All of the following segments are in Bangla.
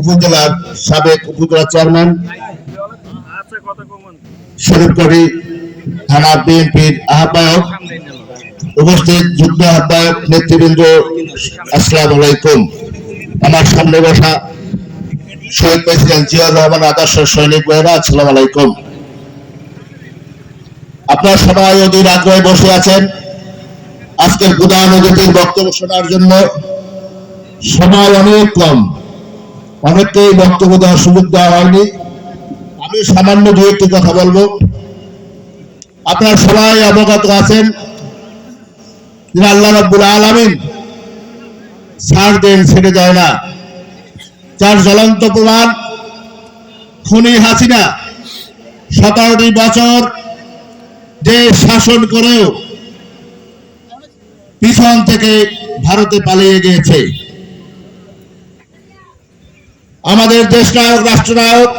উপজেলার সাবেক উপজেলা চেয়ারম্যান কথা থানা বিএনপির আহ্বায়ক, উপস্থিত যুগ্ম আহ্বায়ক নেতৃবৃন্দ, আসসালামু আলাইকুম। আমার সামনে বসা শহীদ প্রেসিডেন্ট জিয়াউর রহমান, আদর্শ সৈনিক ভাইরা, আসসালামু আলাইকুম। আপনার সবাই অধীর আগ্রহে বসে আছেন। আজকের প্রধান অতিথির বক্তব্য শোনার জন্য সময় অনেক কম। অনেককেই বক্তব্য দেওয়ার সুযোগ দেওয়া হয়নি। আমি সামান্য দু একটি কথা বলব। আপনারা সবাই অবগত আছেন যে আল্লাহ রব্বুল আলমিন ছাড় দেন, ছেড়ে যায় না। যার জ্বলন্ত প্রমাণ খুনি হাসিনা, সতেরোটি বছর দেশ শাসন করেও পিছন থেকে ভারতে পালিয়ে গিয়েছে। আমাদের দেশ নায়ক রাষ্ট্র রাষ্ট্রনায়ক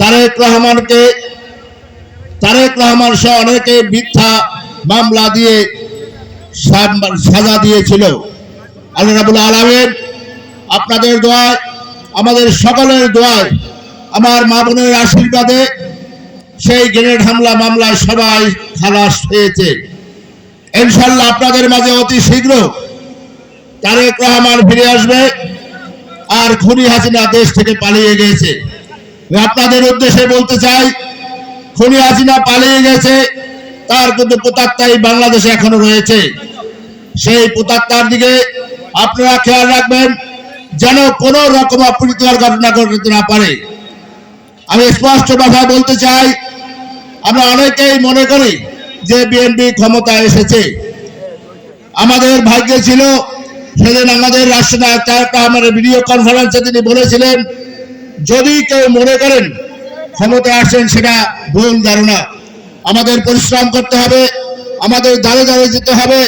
তারেক রহমানকে, তারেক রহমান সহ অনেকে মিথ্যা মামলা দিয়ে সাজা দিয়েছিল। আল্লাহ রাবুল আলমেন আপনাদের দোয়ায়, আমাদের সকলের দোয়ায়, আমার মা বোনের আশীর্বাদে সেই গ্রেনেড হামলা মামলায় সবাই খালাস হয়েছে ইনশাল্লাহ আপনাদের মাঝে অতি শীঘ্র তারেক রহমান ফিরে আসবে। আর খুনি হাসিনা দেশ থেকে পালিয়ে গিয়েছে আপনাদের উদ্দেশ্যে বলতে চাই, খুনি হাসিনা পালিয়ে গেছে, তার কিন্তু প্রতাত্মাই বাংলাদেশে এখনও রয়েছে। সেই প্রতাত্মার দিকে আপনারা খেয়াল রাখবেন, যেন কোন রকম অপ্রীতিকর ঘটনা ঘটতে না পারে। আমি স্পষ্ট ভাষায় বলতে চাই, আমরা অনেকেই মনে করি যে বিএনপি ক্ষমতা এসেছে। আমাদের ভাগ্যে ছিল সেদিন আমাদের রাষ্ট্রনায়ক ভিডিও কনফারেন্সে তিনি বলেছিলেন, যদি কেউ মনে করেন ক্ষমতা আসেন, সেটা ভুল ধারণা। আমাদের পরিশ্রম করতে হবে, আমাদের দাঁড়ে দাঁড়ে যেতে হবে।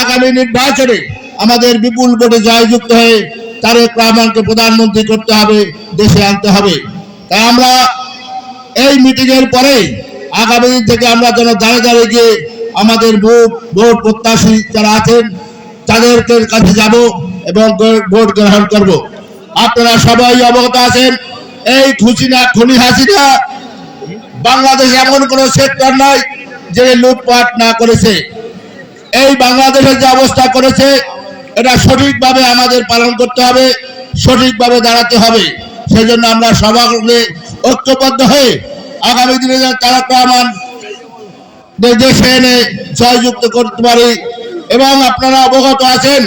আগামী নির্বাচনে আমাদের বিপুল ভোটে জয়যুক্ত হয়ে তারেক রহমানকে প্রধানমন্ত্রী করতে হবে, দেশে আনতে হবে। তাই আমরা এই মিটিং এর পরে আগামী দিন থেকে আমরা যেন দাঁড়ে দাঁড়িয়ে গিয়ে আমাদের ভোট ভোট প্রত্যাশী যারা আছেন তাদেরকে কাছে যাব এবং ভোট গ্রহণ করব। আপনারা সবাই অবগত আছেন, এই খুশিনা খুনি হাসিনা বাংলাদেশে এমন কোন সেক্টর নাই যে লুটপাট না করেছে। এই বাংলাদেশের যে অবস্থা করেছে, এটা সঠিকভাবে আমাদের পালন করতে হবে, সঠিকভাবে দাঁড়াতে হবে। সেই জন্য আমরা সবাই ঐক্যবদ্ধ হয়ে আগামী দিনে তারা রহমান দেশে এনে জয়যুক্ত করতে পারি। এবং আপনারা অবগত আছেন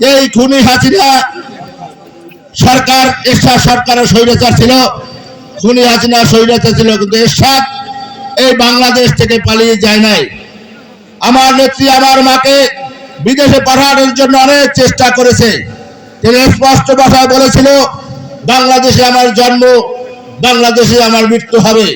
যে এই খুনি হাসিনা সরকার, এরশাদ সরকারের স্বৈরাচার ছিল। খুনি হাসিনা স্বৈরাচার ছিল, কিন্তু এরশাদ এই বাংলাদেশ থেকে পালিয়ে যায় নাই। আমার নেত্রী, আমার মাকে বিদেশে পাঠানোর জন্য অনেক চেষ্টা করেছে। তিনি স্পষ্ট ভাষায় বলেছিল, বাংলাদেশে আমার জন্ম, বাংলাদেশে আমার মৃত্যু হবে।